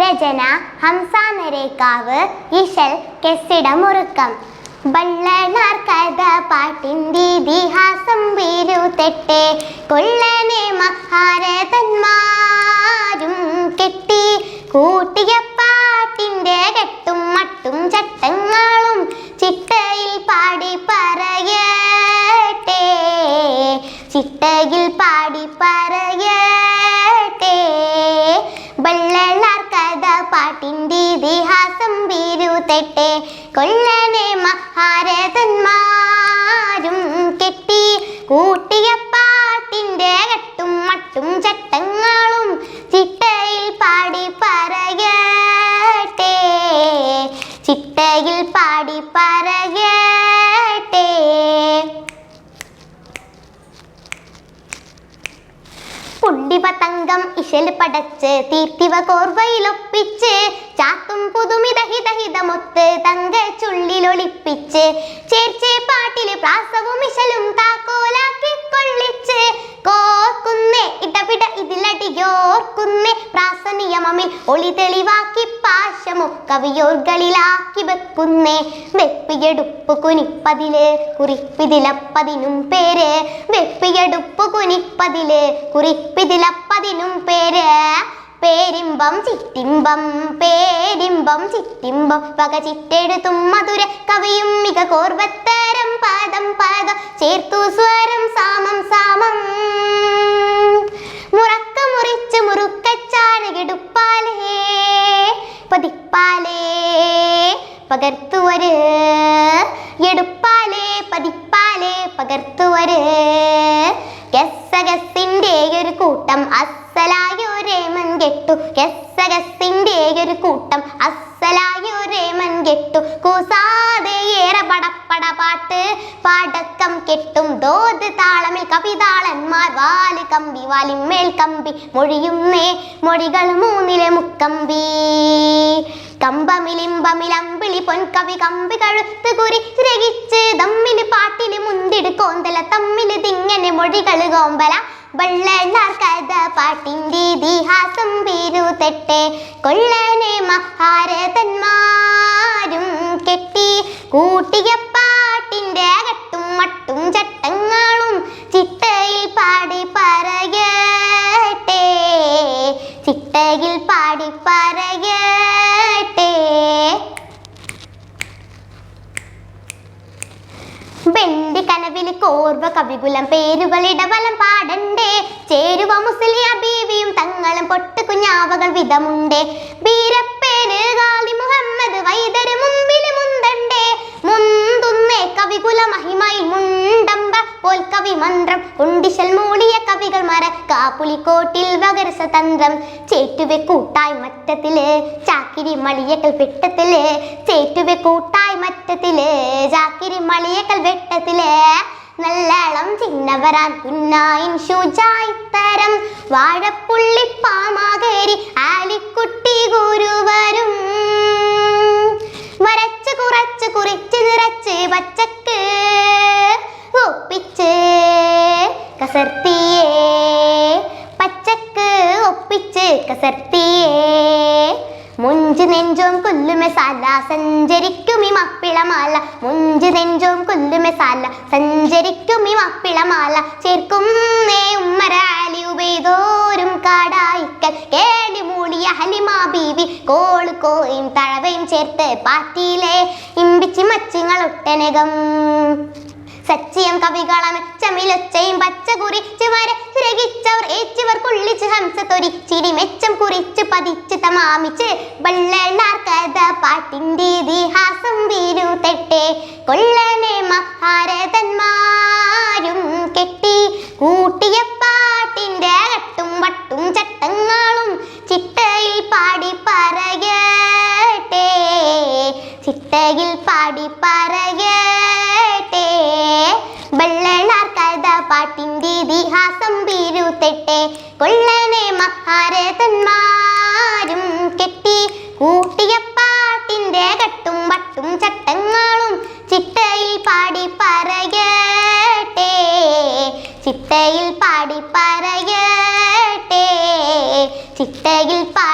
രചന ഹംസ നരേക്കാവ് ഇശൽ കെസ്സിടമുറുക്കം ബള്ളനാർ കഥ പാട്ടിന്റെ ഇതിഹാസം വീരുതെട്ടെ. കൊള്ളനെ മഹാരഥന്മാരും ഇതിഹാസം വീരുതെട്ടെ കൊള്ളനെ മഹാരഥന്മാരും കെട്ടി കൂട്ടിയ പുണ്ടിപതംഗം ഇശൽ പടച്ച് തീർത്തിവ കോർവയിലൊപ്പിച്ച് ചാത്തും പുതുമിതഹിതഹിതമൊത്ത് തങ്ക ചുള്ളിലൊളിപ്പിച്ച് ചേർച്ചേ പാട്ടിൽ പ്രാസവും ഇശലും താക്കോലാക്കി പ്രാസനിയമമിൽ ഒളി പേര്. പേരിമ്പം ചിറ്റിമ്പം പേരിമ്പം ചിറ്റിമ്പം. ചിട്ടെടുത്തും മധുര കവിയും മിക കോർവത്തരം പകർത്തുവര്. എടുപ്പാലേ പതിപ്പാലേ പകർത്തുവര്. ഗസഗസിന്റെ ഒരു കൂട്ടം അസലായൊരേമൻ കെട്ടു. ഗസഗസിന്റെ ഒരു കൂട്ടം അസലായൊരേമൻ കെട്ടു. കൂസാതെ ഏറെ പടപ്പട പാട്ട് പാടക്കം കെട്ടും. ദോത് താളമിൽ കവിതാളന്മാർ വാൽ കമ്പി വാലിന്മേൽ കമ്പി. മൊഴിയുന്നേ മൊഴികൾ മൂന്നിലെ മുക്കമ്പി. കമ്പമിലിമ്പമിലമ്പിളി പൊൻകവി കമ്പി കഴുത്ത് കുറി രഹിച്ച് തമ്മിൽ പാട്ടിൽ മുന്തിട് കോന്തല തമ്മിൽ തിങ്ങനെ മൊഴികൾ കോമ്പല. കഥ പാട്ടിന്റെ ഇതിഹാസം വീരുതെട്ടെ കൊള്ളനെ മഹാരഥന്മാരും കെട്ടി കൂട്ടിയ പാട്ടിന്റെ കെട്ടും മട്ടും ചട്ടങ്ങളും ചിട്ടയിൽ പാടി പറയട്ടെ. ചിട്ടയിൽ പാടി പറയട്ടെ വെണ്ടി കനവിൽ കോർവ കവികുലം പേരുകളിടവലം പാടണ്ടേ? ചേരുവ മുസ്ലിയ ബീവിയും തങ്ങളും പൊട്ട് കുഞ്ഞാവകൾ വിധമുണ്ട്. ബീരപ്പേര് ഗാലി മുഹമ്മദ് വൈദര് മുമ്പിൽ മുന്തണ്ടേ. മുന്തുന്നേ കവികുല മഹിമയിൽ മുണ്ടമ്പ പോൽ കവി മന്ത്രം. കുണ്ടിശൽ മൂടിയ കവികൾ മര കാപ്പുലിക്കോട്ടിൽ വകരസ തന്ത്രം. ചേറ്റുവെ കൂട്ടായി മറ്റത്തിൽ ചാക്കിരി മളിയക്കൽ പിട്ടത്തിൽ ചേറ്റുവെ കൂട്ടായി മറ്റത്തിൽ ചാക്കിരി മളിയക്കൽ വെട്ടത്തിൽ നല്ലളം ചിന്നവരാൻ കുന്നായിൻ ശുചായിത്തരം. വാഴപ്പുള്ളി പാമാകേരി സഞ്ചരിക്കും ഈ മപ്പിളമാല. മുഞ്ചു നെഞ്ചും കൊല്ലുമെ സാല. സഞ്ചരിക്കും ഈ മപ്പിളമാല. ചേർക്കും നേ ഉമ്മരാലി കാടായിക്കൽ. കേളി മൂളിയ ഹലിമാ ബീവി. കോൾ കോയും തഴവയും ചേർത്ത് പാറ്റിയിലെ. ഇമ്പിച്ചി മച്ചിങ്ങൾ ഒട്ടനകം സച്ചിയം കവികള ചമിലൊച്ചയും പച്ച കുറിച്ച് വര രകിച്ചവർ ഏച്ചവർ കൊള്ളിച്ച് ഹംസ ചിരി മെച്ചം കുറിച്ച് പതിച്ച് തമാമിച്ച്. ബള്ളനാർ കഥ പാട്ടിന്റെ ഇതിഹാസം വീരു തെട്ടെ കൊള്ളനെ മഹാരഥന്മാരും കെട്ടി കൂട്ടിയ പാട്ടിന്റെ അകട്ടും വട്ടും ചട്ടങ്ങളും ചിട്ടയിൽ പാടി പറയട്ടെ. ചിട്ടയിൽ പാടി പറയ ചിട്ടയിൽ പാടി പറയട്ടെ ചിട്ടയിൽ പാ